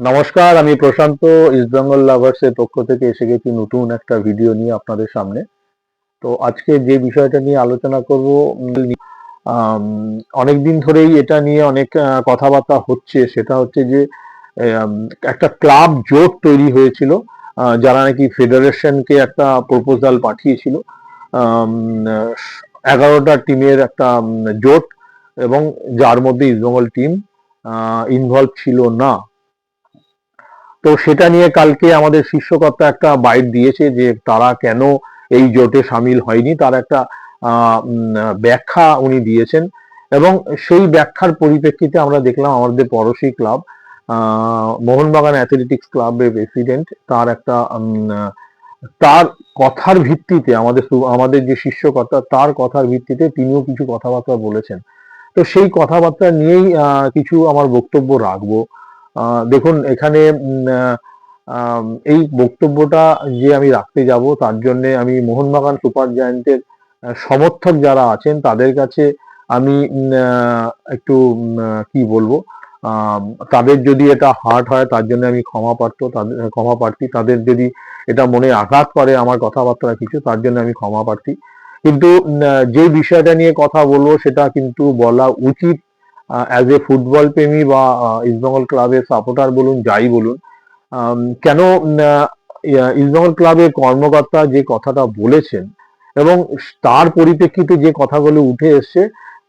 নমস্কার, আমি প্রশান্ত east Bengal lovers এর পক্ষ থেকে এসে গেছি নতুন একটা ভিডিও নিয়ে আপনাদের সামনে। তো আজকে যে বিষয়টা নিয়ে আলোচনা করব অনেকদিন ধরেই এটা নিয়ে অনেক কথাবার্তা হচ্ছে। সেটা হচ্ছে যে একটা ক্লাব জোট তৈরি হয়েছিল যারা নাকি ফেডারেশনকে একটা প্রপোজাল পাঠিয়েছিল। এগারোটা টিমের একটা জোট এবং যার মধ্যে ইস্টবেঙ্গল টিম ইনভলভ ছিল না। তো সেটা নিয়ে কালকে আমাদের শীর্ষকর্তা একটা বাইট দিয়েছে যে তারা কেন এই জোটে সামিল হয়নি। তার একটা ব্যাখ্যা উনি দিয়েছেন এবং সেই ব্যাখ্যার পরিপ্রেক্ষিতে আমরা দেখলাম আমাদের পড়োশী ক্লাব মোহনবাগান অ্যাথলেটিক্স ক্লাবের প্রেসিডেন্ট তার একটা তার কথার ভিত্তিতে আমাদের আমাদের যে শীর্ষকর্তা তার কথার ভিত্তিতে তিনিও কিছু কথাবার্তা বলেছেন। তো সেই কথাবার্তা নিয়েই কিছু আমার বক্তব্য রাখব। দেখুন, এখানে এই বক্তব্যটা যে আমি রাখতে যাব, তার জন্য আমি মোহনবাগান সুপার জায়ান্টের সমর্থক যারা আছেন, তাদের কাছে আমি একটু কি বলব তাদের যদি এটা হার্ট হয়, তার জন্য আমি ক্ষমা প্রার্থ তাদের, ক্ষমা প্রার্থী, তাদের যদি এটা মনে আঘাত করে আমার কথাবার্তা কিছু, তার জন্য আমি ক্ষমা প্রার্থী। কিন্তু যে বিষয়টা নিয়ে কথা বলব, সেটা কিন্তু বলা উচিত অ্যাজ এ ফুটবল প্রেমী বা ইস্টবেঙ্গল ক্লাবের সাপোর্টার বলুন, যাই বলুন কেন ইস্টবেঙ্গল ক্লাবের কর্মকর্তা যে কথাটা বলেছেন এবং তার পরিপ্রেক্ষিতে যে কথাগুলো উঠে এসছে,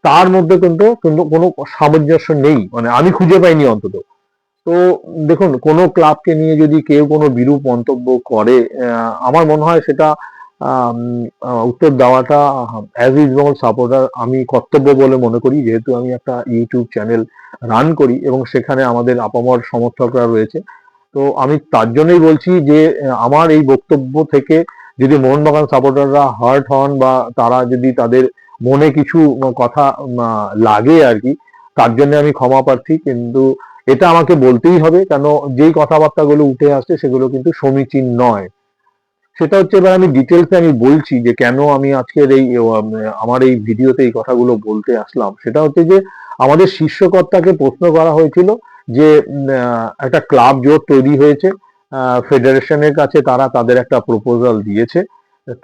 তার মধ্যে কিন্তু কিন্তু কোনো সামঞ্জস্য নেই মানে আমি খুঁজে পাইনি অন্তত। তো, দেখুন, কোনো ক্লাবকে নিয়ে যদি কেউ কোনো বিরূপ মন্তব্য করে আমার মনে হয় সেটা উত্তর দেওয়াটা অ্যাজ ইজ ইস্টবেঙ্গল সাপোর্টার আমি কর্তব্য বলে মনে করি। যেহেতু আমি একটা ইউটিউব চ্যানেল রান করি এবং সেখানে আমাদের আপামর সমর্থকরা রয়েছে। তো আমি তার জন্যই বলছি যে, আমার এই বক্তব্য থেকে যদি মোহনবাগান সাপোর্টাররা হার্ট হন বা তারা যদি তাদের মনে কিছু কথা লাগে আর কি, তার জন্য আমি ক্ষমা প্রার্থী। কিন্তু এটা আমাকে বলতেই হবে কেন, যেই কথাবার্তাগুলো উঠে আসছে সেগুলো কিন্তু সমীচীন নয়। সেটা হচ্ছে এবার আমি ডিটেলসে আমি বলছি যে কেন আমি আজকের এই আমার এই ভিডিওতে এই কথাগুলো বলতে আসলাম। সেটা হচ্ছে যে আমাদের শীর্ষকর্তাকে প্রশ্ন করা হয়েছিল যে একটা ক্লাব জোট তৈরি হয়েছে ফেডারেশনের কাছে তারা তাদের একটা প্রপোজাল দিয়েছে।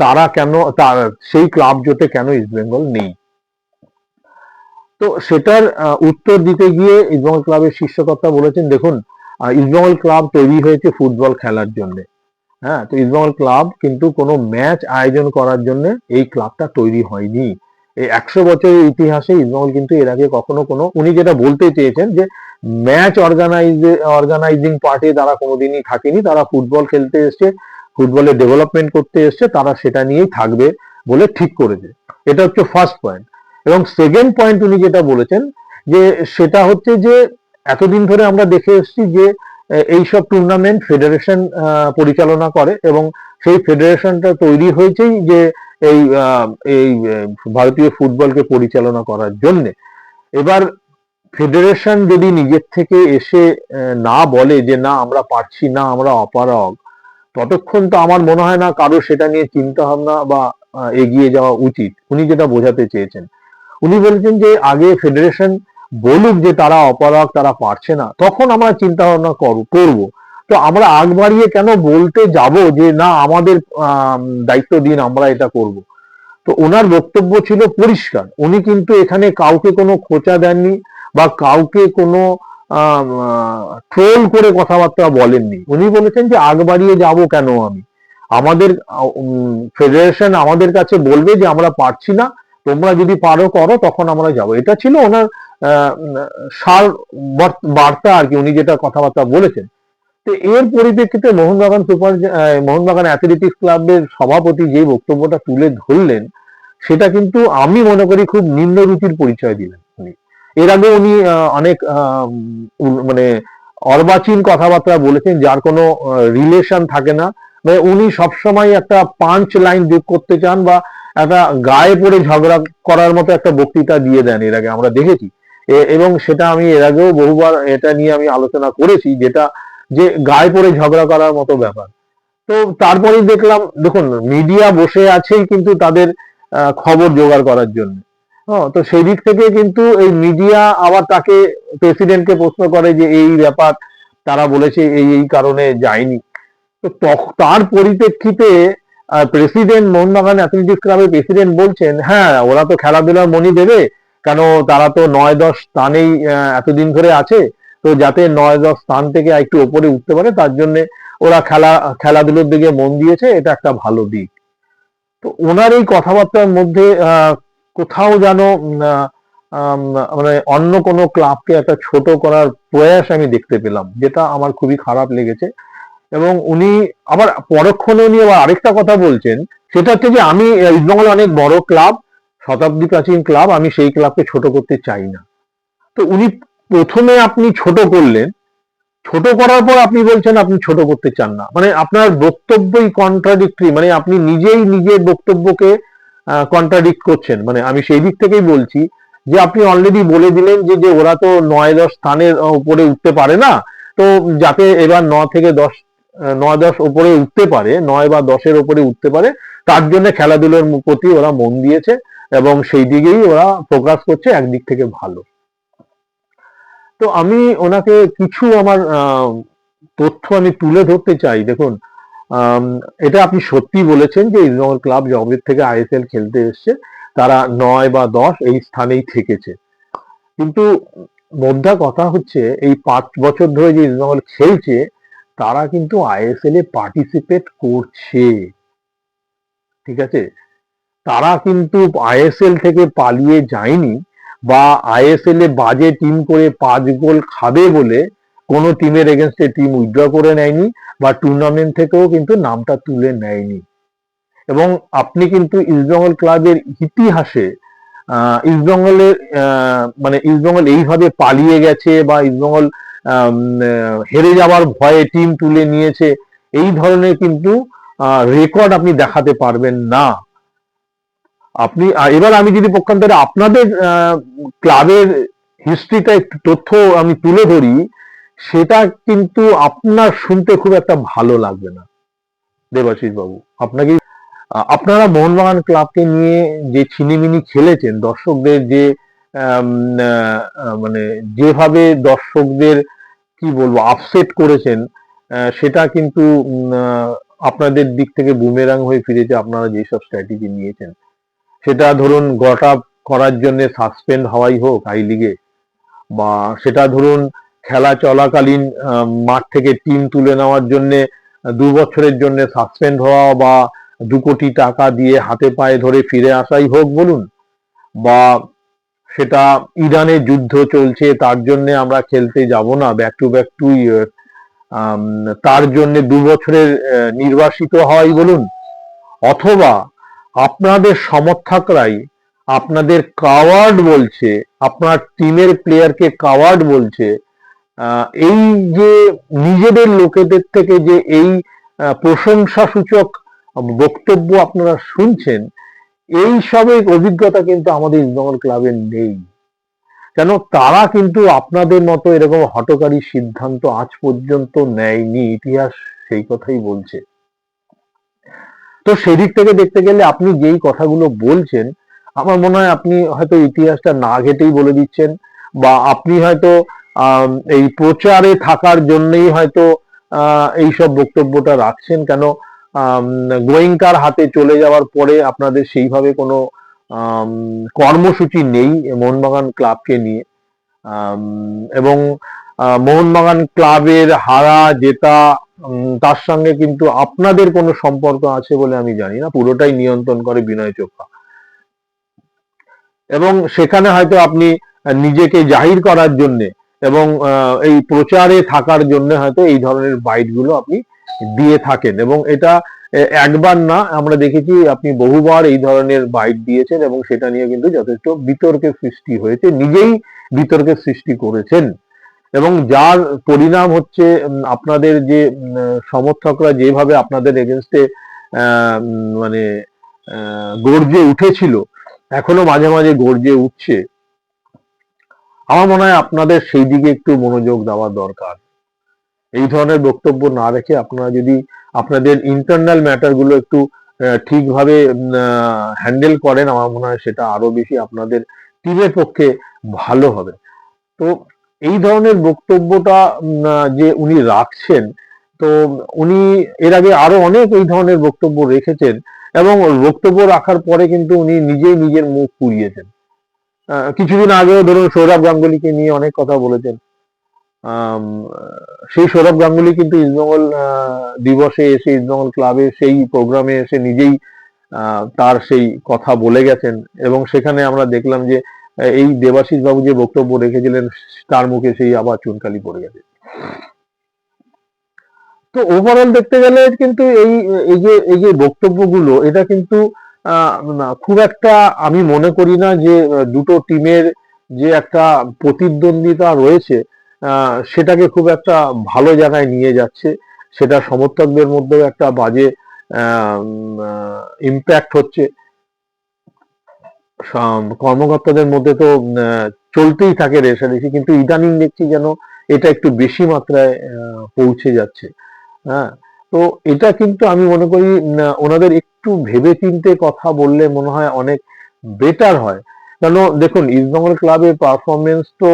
তারা কেন তার সেই ক্লাব জোটে কেন ইস্টবেঙ্গল নেই? তো সেটার উত্তর দিতে গিয়ে ইস্টবেঙ্গল ক্লাবের শীর্ষকর্তা বলেছেন, দেখুন ইস্টবেঙ্গল ক্লাব তৈরি হয়েছে ফুটবল খেলার জন্য। হ্যাঁ তো ইস্টবেঙ্গল ক্লাব কিন্তু কোনো ম্যাচ আয়োজন করার জন্য এই ক্লাবটা তৈরি হয়নি। এই একশো বছরের ইতিহাসে ইস্টবেঙ্গল কিন্তু এর আগে কখনো কোনো, উনি যেটা বলতে চেয়েছেন যে ম্যাচ অর্গানাইজ অর্গানাইজিং পার্টে তারা কোনোদিনই থাকেনি, তারা ফুটবল খেলতে এসছে ফুটবলে ডেভেলপমেন্ট করতে এসছে, তারা সেটা নিয়েই থাকবে বলে ঠিক করেছে। এটা হচ্ছে ফার্স্ট পয়েন্ট এবং সেকেন্ড পয়েন্ট উনি যেটা বলেছেন যে, সেটা হচ্ছে যে, এতদিন ধরে আমরা দেখে এসছি যে এইসব টুর্নামেন্ট ফেডারেশন পরিচালনা করে এবং সেই ফেডারেশনটা তৈরি হয়েছেই যে এই এই ভারতীয় ফুটবলকে পরিচালনা করার জন্য। এবার ফেডারেশন যদি নিজের থেকে এসে না বলে যে না, আমরা পারছি না, আমরা অপারগ, ততক্ষণ তো আমার মনে হয় না কারও সেটা নিয়ে চিন্তা ভাবনা বা এগিয়ে যাওয়া উচিত। উনি যেটা বোঝাতে চেয়েছেন। উনি বলেছেন যে আগে ফেডারেশন বলুক যে তারা অপারগ, তারা পারছে না, তখন আমরা চিন্তা ভাবনা করব। তো আমরা আগ বাড়িয়ে কেন বলতে যাব যে না, আমাদের দায়িত্ব দিন, আমরা এটা করব। তো ওনার বক্তব্য ছিল পরিষ্কার। উনি কিন্তু এখানে কাউকে কোনো খোঁচা দেননি বা কাউকে কোনো ট্রোল করে কথাবার্তা বলেননি। উনি বলেছেন যে আগ বাড়িয়ে যাব কেন আমি? আমাদের ফেডারেশন আমাদের কাছে বলবে যে আমরা পারছি না, তোমরা যদি পারো, করো, তখন আমরা যাব। এটা ছিল ওনার সার বার্তা আর কি, উনি যেটা কথাবার্তা বলেছেন। তো এর পরিপ্রেক্ষিতে মোহনবাগান সুপার মোহনবাগান অ্যাথলেটিক্স ক্লাবের সভাপতি যে বক্তব্যটা তুলে ধরলেন, সেটা কিন্তু আমি মনে করি খুব নিম্ন রুচির পরিচয় দিলেন উনি। এর আগে উনি অনেক মানে অর্বাচীন কথাবার্তা বলেছেন, যার কোনো রিলেশন থাকে না। মানে উনি সবসময় একটা পাঞ্চ লাইন যোগ করতে চান বা একটা গায়ে পড়ে ঝগড়া করার মতো একটা বক্তৃতা দিয়ে দেন এর আগে, আমরা দেখেছি। এবং সেটা আমি এর আগেও বহুবার এটা নিয়ে আমি আলোচনা করেছি যেটা যে গায়ে পড়ে ঝগড়া করার মতো ব্যাপার। তো তারপরেই দেখলাম দেখুন মিডিয়া বসে আছেই কিন্তু তাদের খবর জোগাড় করার জন্য। হ্যাঁ, তো সেই দিক থেকে কিন্তু এই মিডিয়া আবার তাকে প্রেসিডেন্টকে প্রশ্ন করে যে এই ব্যাপার তারা বলেছে এই এই কারণে যায়নি। তো তার পরিপ্রেক্ষিতে প্রেসিডেন্ট মোহনবাগান অ্যাথলেটিক্স ক্লাবের প্রেসিডেন্ট বলছেন হ্যাঁ ওরা তো খেলাধুলার মনি দেবে কেন তারা তো নয় দশ স্থানেই এতদিন ধরে আছে, তো যাতে নয় দশ স্থান থেকে একটু ওপরে উঠতে পারে, তার জন্য ওরা খেলা, খেলাধুলোর দিকে মন দিয়েছে, এটা একটা ভালো দিক। তো ওনার এই কথাবার্তার মধ্যে কোথাও যেন মানে অন্য কোনো ক্লাবকে একটা ছোট করার প্রয়াস আমি দেখতে পেলাম, যেটা আমার খুবই খারাপ লেগেছে। এবং উনি আবার পরক্ষণে উনি আবার আরেকটা কথা বলছেন, সেটা হচ্ছে যে আমি ইস্টবেঙ্গল অনেক বড় ক্লাব শতাব্দী প্রাচীন ক্লাব, আমি সেই ক্লাবকে ছোট করতে চাই না। তো উনি প্রথমে আপনি ছোট করলেন। ছোট করার পর আপনি বলছেন আপনি ছোট করতে চান না। মানে আপনার বক্তব্যই কন্ট্রাডিক্টরি মানে আপনি নিজেই নিজের বক্তব্যকে কন্ট্রাডিক্ট করছেন। মানে আমি সেই দিক থেকেই বলছি যে আপনি অলরেডি বলে দিলেন যে যে ওরা তো নয় দশ স্থানের উপরে উঠতে পারে না। তো যাতে এবার ন থেকে দশ নয় দশ ওপরে উঠতে পারে, নয় বা দশের ওপরে উঠতে পারে, তার জন্য খেলাধুলোর প্রতি ওরা মন দিয়েছে। এবং সেই দিকেই ওরা ফোকাস করছে একদিক থেকে ভালো। তো আমি ওনাকে কিছু আমার তথ্য আমি তুলে ধরতে চাই। দেখুন এটা আপনি সত্যি বলেছেন যে ইস্টবেঙ্গল ক্লাব জবের থেকে আইএসএল খেলতে এসছে। তারা নয় বা দশ এই স্থানেই থেকেছে। কিন্তু মোদ্দা কথা হচ্ছে, এই পাঁচ বছর ধরে যে ইস্টবেঙ্গল খেলছে, তারা কিন্তু আইএসএল এ পার্টিসিপেট করছে। ঠিক আছে? তারা কিন্তু আইএসএল থেকে পালিয়ে যায়নি বা আইএসএল এ বাজে টিম করে পাঁচ গোল খাবে বলে কোনো টিমের এগেনস্টে টিম উইথড্র করে নেয়নি বা টুর্নামেন্ট থেকেও কিন্তু নামটা তুলে নেয়নি। এবং আপনি কিন্তু ইস্টবেঙ্গল ক্লাবের ইতিহাসে ইস্টবেঙ্গলের মানে ইস্টবেঙ্গল এইভাবে পালিয়ে গেছে বা ইস্টবেঙ্গল হেরে যাওয়ার ভয়ে টিম তুলে নিয়েছে, এই ধরনের কিন্তু রেকর্ড আপনি দেখাতে পারবেন না। আপনি এবার আমি যদি পক্ষান্তরে আপনাদের ক্লাবের হিস্ট্রিটা একটু তথ্য আমি তুলে ধরি, সেটা কিন্তু আপনার শুনতে খুব একটা ভালো লাগবে না। দেবাশিস বাবু, আপনাকে আপনারা মোহনবাগান ক্লাবকে নিয়ে যে ছিনিমিনি খেলেছেন, দর্শকদের যে মানে যেভাবে দর্শকদের, কি বলব আপসেট করেছেন সেটা কিন্তু আপনাদের দিক থেকে বুমেরাং হয়ে ফিরেছে, আপনারা যেসব স্ট্র্যাটেজি নিয়েছেন। সেটা ধরুন গট করার জন্য সাসপেন্ড হওয়াই হোক আই লিগে বা সেটা ধরুন খেলা চলাকালীন মাঠ থেকে টিম তুলে নেওয়ার জন্য, দু বছরের জন্য সাসপেন্ড হওয়া বা দু কোটি টাকা দিয়ে হাতে পায়ে ধরে ফিরে আসাই হোক বলুন, বা সেটা ইরানের যুদ্ধ চলছে তার জন্য আমরা খেলতে যাব না back to back two year তার জন্য দু বছরের নির্বাসিত হওয়াই বলুন, অথবা আপনাদের সমর্থকরাই আপনাদের কাওয়ার্ড বলছে আপনার টিমের প্লেয়ারকে কাওয়ার্ড বলছে। এই যে নিজেদের লোকেদের থেকে যে এই আহ, প্রশংসাসূচক বক্তব্য আপনারা শুনছেন এই সবের অভিজ্ঞতা কিন্তু আমাদের ইস্টবেঙ্গল ক্লাবের নেই। কেন? তারা কিন্তু আপনাদের মতো এরকম হটকারী সিদ্ধান্ত আজ পর্যন্ত নেয়নি। ইতিহাস সেই কথাই বলছে। তো সেদিক থেকে দেখতে গেলে আপনি যেই কথাগুলো বলছেন, আমার মনে হয় আপনি হয়তো ইতিহাসটা না ঘেটেই বলে দিচ্ছেন বা আপনি হয়তো এই প্রচারে থাকার জন্যই হয়তো এইসব বক্তব্যটা রাখছেন কেন গোয়েঙ্কার হাতে চলে যাওয়ার পরে আপনাদের সেইভাবে কোনো কর্মসূচি নেই মোহনবাগান ক্লাবকে নিয়ে। এবং মোহনবাগান ক্লাবের হারা জেতা তার সঙ্গে কিন্তু আপনাদের কোনো সম্পর্ক আছে বলে আমি জানি না, পুরোটাই নিয়ন্ত্রণ করে বিনয় চোপড়া। এবং সেখানে হয়তো আপনি নিজেকে জাহির করার জন্য এবং এই প্রচারে থাকার জন্য হয়তো এই ধরনের বাইটগুলো আপনি দিয়ে থাকেন। এবং এটা একবার না, আমরা দেখেছি আপনি বহুবার এই ধরনের বাইট দিয়েছেন এবং সেটা নিয়ে কিন্তু যথেষ্ট বিতর্কের সৃষ্টি হয়েছে, নিজেই বিতর্কের সৃষ্টি করেছেন। এবং যার পরিণাম হচ্ছে আপনাদের যে সমর্থকরা যেভাবে আপনাদের এগেনস্টে মানে গর্জে উঠেছিল, এখনও মাঝে মাঝে গর্জে উঠছে, আমার মনে হয় আপনাদের সেই দিকে একটু মনোযোগ দেওয়া দরকার। এই ধরনের বক্তব্য না রেখে আপনারা যদি আপনাদের ইন্টারনাল ম্যাটারগুলো একটু ঠিকভাবে হ্যান্ডেল করেন, আমার মনে হয় সেটা আরও বেশি আপনাদের টিমের পক্ষে ভালো হবে। তো এই ধরনের বক্তব্যটা যে উনি রাখছেন, তো উনি এর আগে আরও অনেক এই ধরনের বক্তব্য রেখেছেন এবং বক্তব্য রাখার পরে কিন্তু উনি নিজেই নিজের মুখ পুড়িয়েছেন। কিছুদিন আগেও ধরুন সৌরভ গাঙ্গুলিকে নিয়ে অনেক কথা বলেছেন। সেই সৌরভ গাঙ্গুলি কিন্তু ইস্টবেঙ্গল দিবসে এসে ইস্টবেঙ্গল ক্লাবে সেই প্রোগ্রামে এসে নিজেই তার সেই কথা বলে গেছেন এবং সেখানে আমরা দেখলাম যে এই দেবাশিস বাবু যে বক্তব্য রেখেছিলেন, তার মুখে সেই আবার চুনকালি পড়ে গেছে। তো ওভারঅল দেখতে গেলে কিন্তু এই এই যে এই যে বক্তব্যগুলো, এটা কিন্তু খুব একটা আমি মনে করি না যে, দুটো টিমের যে একটা প্রতিদ্বন্দ্বিতা রয়েছে সেটাকে খুব একটা ভালো জায়গায় নিয়ে যাচ্ছে। সেটা সমর্থকদের মধ্যেও একটা বাজে ইম্প্যাক্ট হচ্ছে। কর্মকর্তাদের মধ্যে তো চলতেই থাকে রেষারেষি কিন্তু ইদানিং দেখছি যেন এটা একটু বেশি মাত্রায় পৌঁছে যাচ্ছে। হ্যাঁ তো এটা কিন্তু আমি মনে করি ওনাদের একটু ভেবে চিন্তে কথা বললে মনে হয় অনেক বেটার হয়। কেন, দেখুন ইস্টবেঙ্গল ক্লাবের পারফরমেন্স তো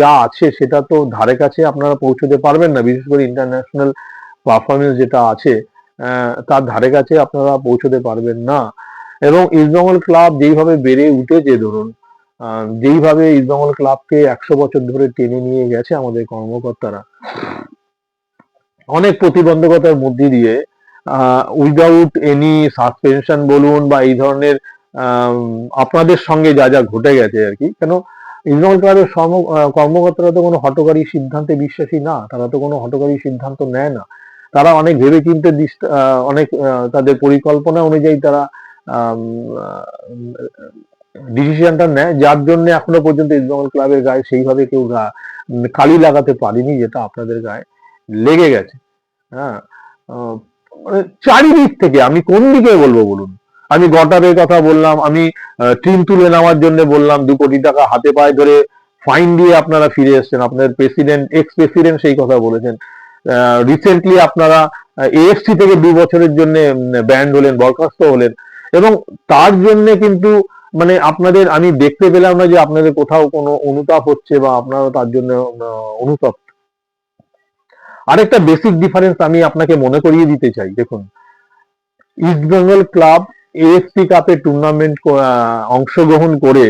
যা আছে সেটা তো ধারে কাছে আপনারা পৌঁছতে পারবেন না। বিশেষ করে ইন্টারন্যাশনাল পারফরমেন্স যেটা আছে তার ধারে কাছে আপনারা পৌঁছতে পারবেন না। এবং ইস্টবেঙ্গল ক্লাব যেইভাবে বেড়ে উঠেছে ধরুন যেইভাবে ইস্টবেঙ্গল ক্লাবকে একশো বছর ধরে টেনে নিয়ে গেছে আমাদের কর্মকর্তারা। অনেক প্রতিবন্ধকতার মধ্যে দিয়ে উইদাউট এনি সাসপেনশন বলুন বা এই ধরনের আপনাদের সঙ্গে যা যা ঘটে গেছে আর কি কেন ইসলাম ক্লাবের কর্মকর্তারা তো কোনো হটকারী সিদ্ধান্তে বিশ্বাসী না তারা তো কোনো হটকারী সিদ্ধান্ত নেয় না। তারা অনেক ভেবেচিন্তে দিস- আহ, অনেক তাদের পরিকল্পনা অনুযায়ী তারা ডিসিশনটা নেয়। যার জন্য এখনও পর্যন্ত ইসলাম ক্লাবের গায়ে সেইভাবে কেউ কালি লাগাতে পারেনি, যেটা আপনাদের গায়ে লেগে গেছে। হ্যাঁ মানে চারিদিক থেকে আমি কোন দিকে বলব বলুন? আমি গটারের কথা বললাম, আমি টিম তুলে নেওয়ার জন্য বললাম, দু কোটি টাকা হাতে পায়ে ধরে ফাইন দিয়ে আপনারা ফিরে এসেছেন। আপনাদের প্রেসিডেন্ট এক্স প্রেসিডেন্ট সেই কথা বলেছেন। রিসেন্টলি আপনারা এএফসি থেকে দু বছরের জন্য ব্যান্ড হলেন, বরখাস্ত হলেন। এবং তার জন্য কিন্তু মানে আপনাদের আমি দেখতে পেলাম না যে আপনাদের কোথাও কোনো অনুতাপ হচ্ছে বা আপনারা তার জন্য আহ, অনুতপ্ত। আরেকটা বেসিক ডিফারেন্স আমি আপনাকে মনে করিয়ে দিতে চাই দেখুন। ইস্ট বেঙ্গল ক্লাব এএফসি কাপে টুর্নামেন্ট অংশগ্রহণ করে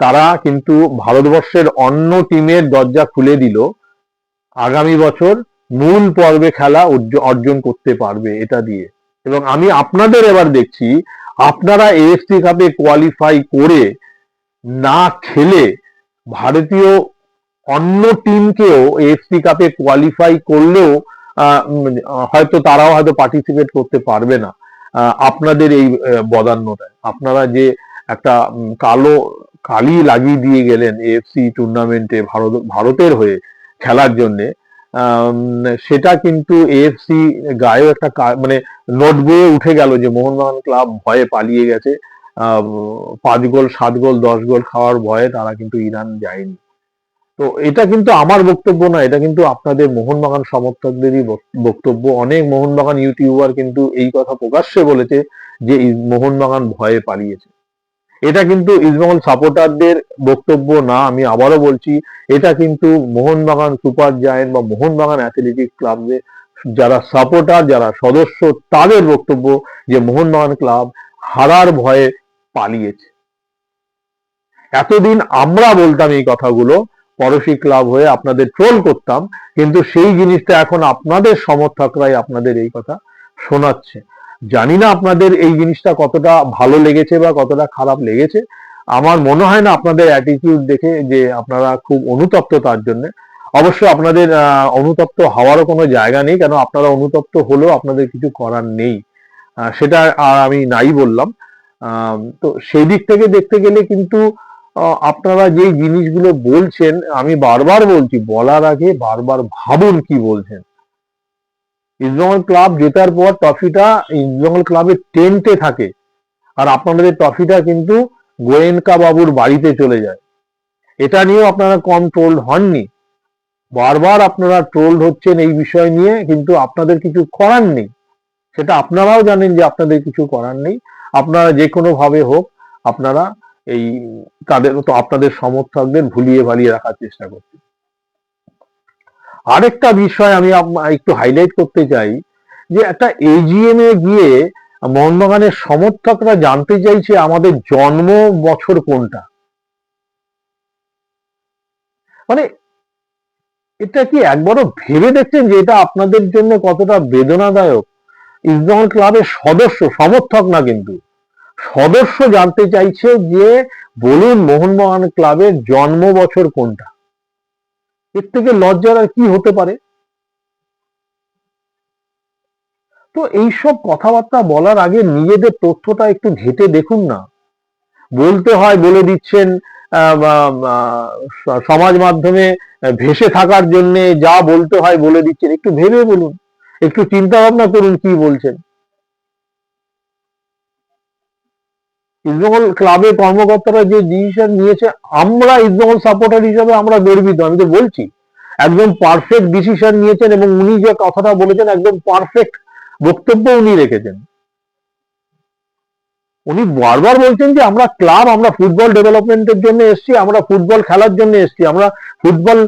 তারা কিন্তু ভারতবর্ষের অন্য টিমের দরজা খুলে দিল। আগামী বছর মূল পর্বে খেলা অর্জন করতে পারবে এটা দিয়ে। এবং আমি আপনাদের এবার দেখছি আপনারা এএফসি কাপে কোয়ালিফাই করে না খেলে ভারতীয় অন্য টিমকেও এএফসি কাপে কোয়ালিফাই করলেও হয়তো তারাও হয়তো পার্টিসিপেট করতে পারবে না। আপনাদের এই বদান্যতায়। আপনারা যে একটা কালো কালি লাগিয়ে দিয়ে গেলেন এএফসি টুর্নামেন্টে ভারত, ভারতের হয়ে খেলার জন্য সেটা কিন্তু এএফসি গায়েও একটা মানে নোট বইয়ে উঠে গেল যে মোহনবাগান ক্লাব ভয়ে পালিয়ে গেছে। পাঁচ গোল, সাত গোল, দশ গোল খাওয়ার ভয়ে তারা কিন্তু ইরান যায়নি। তো এটা কিন্তু আমার বক্তব্য না, এটা কিন্তু আপনাদের মোহনবাগান সমর্থকদেরই বক্তব্য। অনেক মোহনবাগান ইউটিউবার কিন্তু এই কথা প্রকাশ্যে বলেছে যে মোহনবাগান ভয়ে পালিয়েছে। এটা কিন্তু ইস্টবেঙ্গল সাপোর্টারদের বক্তব্য না, আমি আবারও বলছি, এটা কিন্তু মোহনবাগান সুপার জায়েন্ট বা মোহনবাগান অ্যাথলেটিক ক্লাবের যারা সাপোর্টার যারা সদস্য, তাদের বক্তব্য যে মোহনবাগান ক্লাব হারার ভয়ে পালিয়েছে। এতদিন আমরা বলতাম এই কথাগুলো, পড়শি ক্লাব হয়ে আপনাদের ট্রোল করতাম, কিন্তু সেই জিনিসটা এখন আপনাদের সমর্থকরাই আপনাদের এই কথা শোনাচ্ছে। জানি না আপনাদের এই জিনিসটা কতটা ভালো লেগেছে বা কতটা খারাপ লেগেছে। আমার মনে হয় না আপনাদের অ্যাটিটিউড দেখে যে আপনারা খুব অনুতপ্ত তার জন্য। অবশ্য আপনাদের অনুতপ্ত হওয়ারও কোনো জায়গা নেই, কেন আপনারা অনুতপ্ত হলেও আপনাদের কিছু করার নেই। সেটা আর আমি নাই বললাম। তো সেই দিক থেকে দেখতে গেলে কিন্তু আপনারা যেই জিনিসগুলো বলছেন, আমি বারবার বলছি, বলার আগে বারবার ভাবুন কি বলছেন। ইস্টবেঙ্গল ক্লাব জেতার পর ট্রফিটা ইস্টবেঙ্গল ক্লাবের টেন্টে থাকে। আর আপনাদের ট্রফিটা কিন্তু গোয়েনকা বাবুর বাড়িতে চলে যায়। এটা নিয়েও আপনারা কম ট্রোল্ড হননি। বারবার আপনারা ট্রোল্ড হচ্ছেন এই বিষয় নিয়ে, কিন্তু আপনাদের কিছু করার নেই। সেটা আপনারাও জানেন যে আপনাদের কিছু করার নেই। আপনারা যে কোনো ভাবে হোক, আপনারা এই তাদের, তো আপনাদের সমর্থকদের ভুলিয়ে ভালিয়ে রাখার চেষ্টা করছেন। আরেকটা বিষয় আমি একটু হাইলাইট করতে চাই, যে একটা এজিএম এ গিয়ে মোহনবাগানের সমর্থকরা জানতে চাইছে আমাদের জন্ম বছর কোনটা। মানে এটা কি একবারও ভেবে দেখছেন যে এটা আপনাদের জন্য কতটা বেদনাদায়ক? ইস্টবেঙ্গল ক্লাবের সদস্য, সমর্থক না কিন্তু, সদস্য জানতে চাইছে যে বলুন মোহনবাগান ক্লাবের জন্ম বছর কোনটা। এর থেকে লজ্জার আর কি হতে পারে? তো এইসব কথাবার্তা বলার আগে নিজেদের তথ্যটা একটু ঘেটে দেখুন না। বলতে হয়, বলে দিচ্ছেন সমাজ মাধ্যমে ভেসে থাকার জন্য যা বলতে হয় বলে দিচ্ছেন। একটু ভেবে বলুন, একটু চিন্তা ভাবনা করুন কি বলছেন। ইস্টবেঙ্গল ক্লাবের কর্মকর্তারা যে ডিসিশন নিয়েছে, আমরা ইস্টবেঙ্গল সাপোর্টার হিসাবে আমরা গর্বিত। আমি তো বলছি, একদম পারফেক্ট ডিসিশন নিয়েছেন এবং উনি যে কথাটা বলেছেন, একদম পারফেক্ট বক্তব্য উনি রেখেছেন। উনি বারবার বলছেন যে আমরা ক্লাব আমরা ফুটবল ডেভেলপমেন্টের জন্য এসেছি, আমরা ফুটবল খেলার জন্য এসেছি, আমরা ফুটবল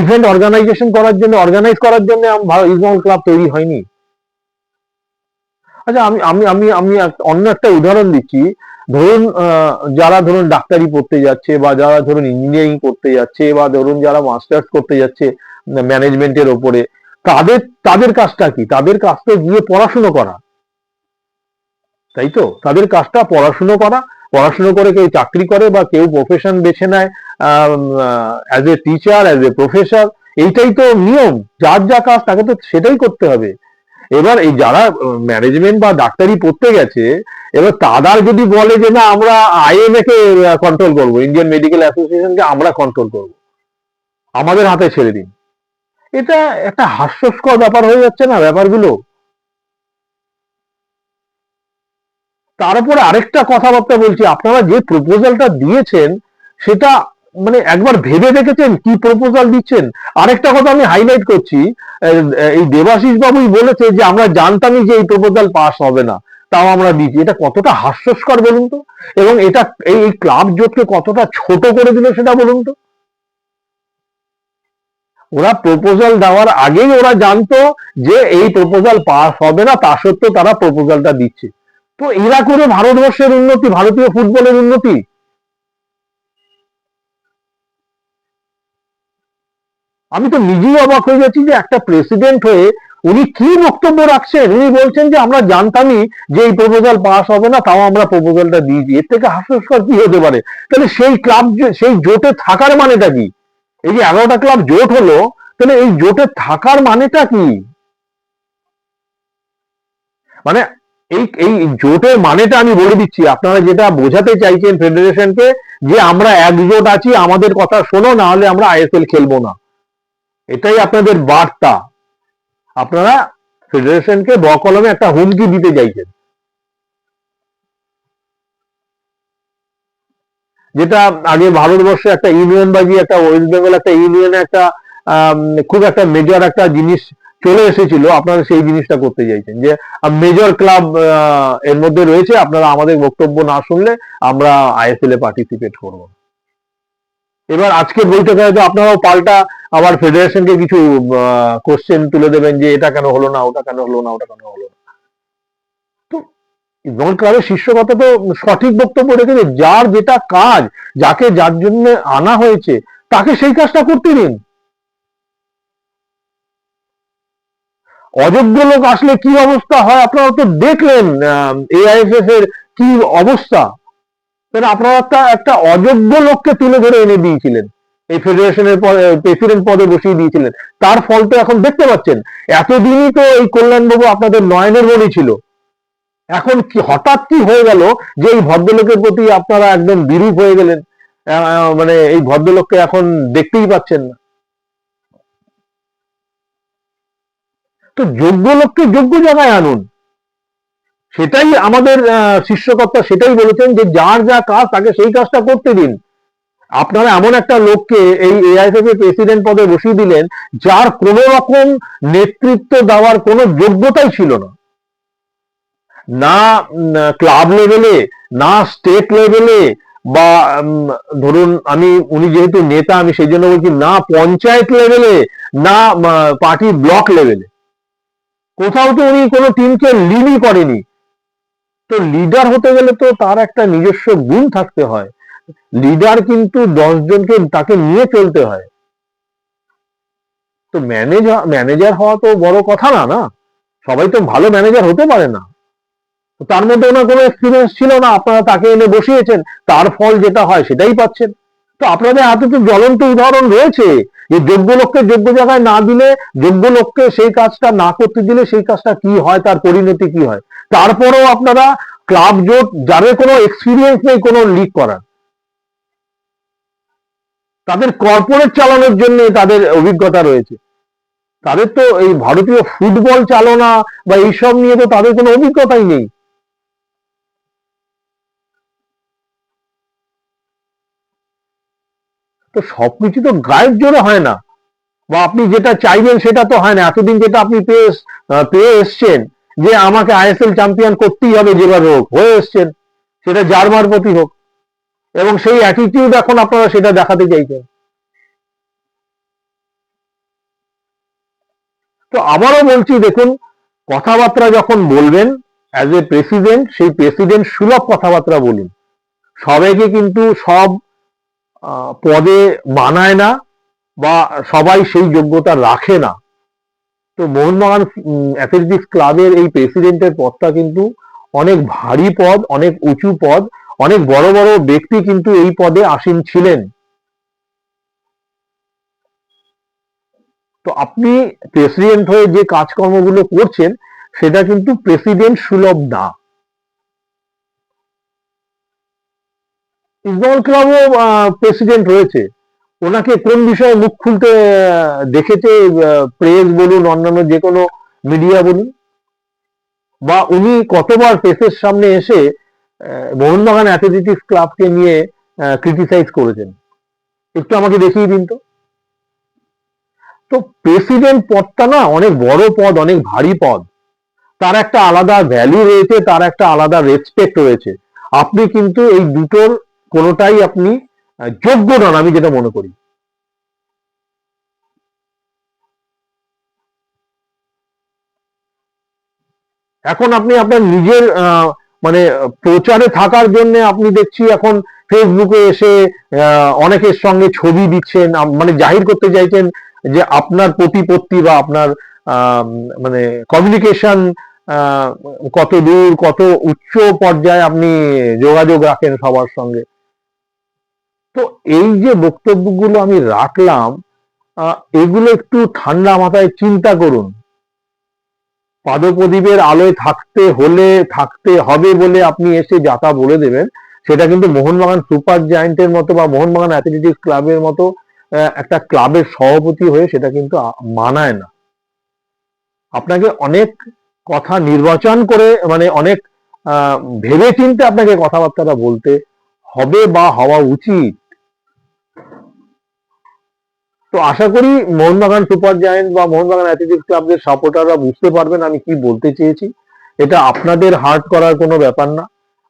ইভেন্ট অর্গানাইজেশন করার জন্য অর্গানাইজ করার জন্য ইস্টবেঙ্গল ক্লাব তৈরি হয়নি। আচ্ছা আমি আমি আমি আমি অন্য একটা উদাহরণ দিচ্ছি। ধরুন যারা ধরুন ডাক্তারি পড়তে যাচ্ছে বা যারা ধরুন ইঞ্জিনিয়ারিং করতে যাচ্ছে বা ধরুন যারা মাস্টার্স করতে যাচ্ছে ম্যানেজমেন্টের ওপরে, তাদের তাদের কাজটা কি? তাদের কাজটা গিয়ে পড়াশুনো করা। তাই তো? তাদের কাজটা পড়াশুনো করা। পড়াশুনো করে কেউ চাকরি করে বা কেউ প্রফেশন বেছে নেয় as a teacher as a professor এইটাই তো নিয়ম। যার যা কাজ, তাকে তো সেটাই করতে হবে। এবার এই যারা ম্যানেজমেন্ট বা ডাক্তারি পড়তে গেছে, এবার তাদের যদি বলে যে, না, আমরা আইএমএ কে কন্ট্রোল করব ইন্ডিয়ান মেডিকেল অ্যাসোসিয়েশনকে আমরা কন্ট্রোল করব, আমাদের হাতে ছেড়ে দিন। এটা একটা হাস্যস্কর ব্যাপার হয়ে যাচ্ছে না ব্যাপারগুলো? তার উপরে আরেকটা কথাবার্তা বলছি, আপনারা যে প্রপোজালটা দিয়েছেন, সেটা মানে একবার ভেবে দেখেছেন কি প্রপোজাল দিচ্ছেন? আরেকটা কথা আমি হাইলাইট করছি, এই দেবাশিস বাবুই বলেছে যে আমরা জানতামই যে এই প্রপোজাল পাস হবে না, তাও আমরা দিচ্ছি। এটা কতটা হাস্যস্কর বলুন তো? এবং এটা, এই ক্লাব জোটকে কতটা ছোট করে দিল সেটা বলুন তো? ওরা প্রপোজাল দেওয়ার আগেই ওরা জানতো যে এই প্রপোজাল পাস হবে না, তা সত্ত্বেও তারা প্রপোজালটা দিচ্ছে। তো এরা করে ভারতবর্ষের উন্নতি, ভারতীয় ফুটবলের উন্নতি আমি তো নিজেই অবাক হয়ে যাচ্ছি যে একটা প্রেসিডেন্ট হয়ে উনি কি বক্তব্য রাখছেন? উনি বলছেন যে আমরা জানতামই যে এই প্রপোজাল পাস হবে না, তাও আমরা প্রপোজালটা দিয়েছি। এর থেকে হাস্যস্কর কি হতে পারে? তাহলে সেই ক্লাব সেই জোটে থাকার মানেটা কি? এই যে এগারোটা ক্লাব জোট হলো, তাহলে এই জোটে থাকার মানেটা কি? মানে এই এই জোটের মানেটা আমি বলে দিচ্ছি। আপনারা যেটা বোঝাতে চাইছেন ফেডারেশনকে যে আমরা একজোট আছি, আমাদের কথা শোনো, না হলে আমরা আইএসএল খেলব না। এটাই আপনাদের বার্তা। আপনারা ফেডারেশনকে বকলমে একটা হুমকি দিতে চাইছেন। যেটা আগে ভারতবর্ষে একটা ইউনিয়ন বাজি একটা ওয়েস্ট বেঙ্গল, একটা ইউনিয়নে একটা খুব একটা মেজর একটা জিনিস চলে এসেছিল, আপনারা সেই জিনিসটা করতে চাইছেন। যে মেজর ক্লাব এর মধ্যে রয়েছে, আপনারা আমাদের বক্তব্য না শুনলে আমরা আইএসএল এ পার্টিসিপেট করব। এবার আজকের বৈঠকে হয়তো আপনারাও পাল্টা আবার ফেডারেশনকে কিছু কোশ্চেন তুলে দেবেন যে এটা কেন হলো না, ওটা কেন হলো না, ওটা কেন হলো না। তো ইস্টবেঙ্গল ক্লাবের শীর্ষকতা তো সঠিক বক্তব্য রেখেছে যার যেটা কাজ, যাকে যার জন্য আনা হয়েছে, তাকে সেই কাজটা করতে দিন। অযোগ্য লোক আসলে কি অবস্থা হয় আপনারা তো দেখলেন এআইএফএফ এর কি অবস্থা। আপনারা একটা অযোগ্য লোককে তুলে ধরে এনে দিয়েছিলেন। এই ফেডারেশনের প্রেসিডেন্ট পদে বসিয়ে দিয়েছিলেন। তার ফল তো এখন দেখতে পাচ্ছেন। এতদিনই তো এই কল্যাণবাবু আপনাদের নয়নের মণি ছিল। এখন কি হঠাৎ কি হয়ে গেল যে এই ভদ্রলোকের প্রতি আপনারা একদম বিরূপ হয়ে গেলেন? মানে এই ভদ্রলোককে এখন দেখতেই পাচ্ছেন না। তো যোগ্য লোককে যোগ্য জায়গায় আনুন। সেটাই আমাদের আহ, শীর্ষকর্তা সেটাই বলেছেন যে যার যা কাজ তাকে সেই কাজটা করতে দিন। আপনারা এমন একটা লোককে এই এর প্রেসিডেন্ট পদে বসিয়ে দিলেন, যার কোন রকম নেতৃত্ব দেওয়ার কোনো যোগ্যতাই ছিল না। না ক্লাব লেভেলে না স্টেট লেভেলে বা ধরুন আমি, উনি যেহেতু নেতা, আমি সেই জন্য বলছি না পঞ্চায়েত লেভেলে না পার্টি ব্লক লেভেলে কোথাও তো উনি কোনো টিমকে লিডই করেনি। তো লিডার হতে গেলে তো তার একটা নিজস্ব গুণ থাকতে হয়। লিডার কিন্তু দশ জনকে তাকে নিয়ে চলতে হয়। তো ম্যানেজার ম্যানেজার হওয়া তো বড় কথা না না? সবাই তো ভালো ম্যানেজার হতে পারে না। তার মধ্যে ওনার কোনো এক্সপিরিয়েন্স ছিল না, আপনারা তাকে এনে বসিয়েছেন, তার ফল যেটা হয় সেটাই পাচ্ছেন। তো আপনাদের হাতে তো জ্বলন্ত উদাহরণ রয়েছে, যে যোগ্য লোককে যোগ্য জায়গায় না দিলে, যোগ্য লোককে সেই কাজটা না করতে দিলে সেই কাজটা কি হয়, তার পরিণতি কি হয়? তারপরেও আপনারা ক্লাব জোট, যাদের কোনো এক্সপিরিয়েন্স নেই কোনো লিগ করার তাদের কর্পোরেট চালানোর জন্য তাদের অভিজ্ঞতা রয়েছে। তাদের তো এই ভারতীয় ফুটবল চালনা বা এইসব নিয়ে তো তাদের কোনো অভিজ্ঞতাই নেই। তো সবকিছু তো গায়ের জোরে হয় না। বা আপনি যেটা চাইবেন সেটা তো হয় না। এতদিন যেটা আপনি পেয়ে পেয়ে এসছেন যে আমাকে আইএসএল চ্যাম্পিয়ন করতেই হবে যেভাবে হোক, হয়ে এসছেন। সেটা যার মারফতি হোক। এবং সেই অ্যাটিটিউড এখন আপনারা সেটা দেখাতে চাইছেন। তো আবারও বলছি, দেখুন, কথাবার্তা যখন বলবেন অ্যাজ এ প্রেসিডেন্ট সেই প্রেসিডেন্ট সুলভ কথাবার্তা বলুন। সবাইকে কিন্তু সব পদে মানায় না বা সবাই সেই যোগ্যতা রাখে না। তো মোহনবাগান অ্যাথলেটিক্স ক্লাবের এই প্রেসিডেন্টের পদটা কিন্তু অনেক ভারী পদ, অনেক উঁচু পদ। অনেক বড় বড় ব্যক্তি কিন্তু এই পদে আসীন ছিলেন। তো আপনি প্রেসিডেন্ট হয়ে যে কাজকর্মগুলো করছেন, সেটা কিন্তু প্রেসিডেন্ট সুলভ না। ইসমাইল ক্লাবও প্রেসিডেন্ট রয়েছে। ওনাকে কোন বিষয়ে মুখ খুলতে দেখেছে প্রেস বলুন, অন্যান্য যে কোনো মিডিয়া বলুন? বা উনি কতবার প্রেসের সামনে এসে মোহনবাগান অ্যাথলেটিক্স ক্লাবকে নিয়ে ক্রিটিসাইজ করেছেন। একটু আমাকে দেখিয়ে দিন তো। তো প্রেসিডেন্ট পদটা না অনেক বড় পদ অনেক ভারী পদ। তার একটা আলাদা ভ্যালু রয়েছে তার একটা আলাদা রেসপেক্ট রয়েছে। আপনি কিন্তু এই দুটোর কোনোটাই আপনি যোগ্য নন আমি যেটা মনে করি। এখন আপনি আপনার নিজের আহ, মানে প্রচারে থাকার জন্য আপনি দেখছি এখন ফেসবুকে এসে অনেকের সঙ্গে ছবি দিচ্ছেন মানে জাহির করতে চাইছেন যে আপনার প্রতিপত্তি বা আপনার মানে কমিউনিকেশন কত দূর, কত উচ্চ পর্যায়ে আপনি যোগাযোগ রাখেন সবার সঙ্গে। তো এই যে বক্তব্যগুলো আমি রাখলাম এগুলো একটু ঠান্ডা মাথায় চিন্তা করুন। পাদপ্রদীপের আলোয় থাকতে হলে থাকতে হবে বলে আপনি এসে যাতা বলে দেবেন, সেটা কিন্তু মোহনবাগান সুপার জায়েন্টের মতো বা মোহনবাগান অ্যাথলেটিক্স ক্লাবের মতো একটা ক্লাবের সভাপতি হয়ে সেটা কিন্তু মানায় না। আপনাকে অনেক কথা নির্বাচন করে মানে অনেক ভেবে চিন্তে আপনাকে কথাবার্তাটা বলতে হবে বা হওয়া উচিত। তো আশা করি মোহনবাগান সুপার জায়েন্ট বা মোহনবাগান অ্যাথলেটিক্স ক্লাবের সাপোর্টাররা বুঝতে পারবেন আমি কি বলতে চেয়েছি। এটা আপনাদের হার্ট করার কোনো ব্যাপার না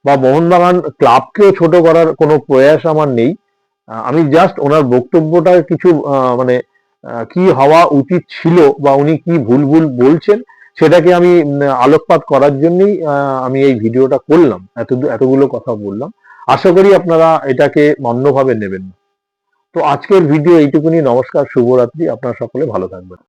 বা মোহনবাগান ক্লাবকেও ছোট করার কোনো প্রয়াস আমার নেই। আমি জাস্ট ওনার বক্তব্যটার কিছু মানে কি হওয়া উচিত ছিল বা উনি কি ভুল ভুল বলছেন সেটাকে আমি আলোকপাত করার জন্যই আমি এই ভিডিওটা করলাম। এত এতগুলো কথা বললাম। আশা করি আপনারা এটাকে মান্যভাবে নেবেন না। তো আজকের ভিডিও এইটুকুনি। নমস্কার শুভরাত্রি। আপনারা সকলে ভালো থাকবেন।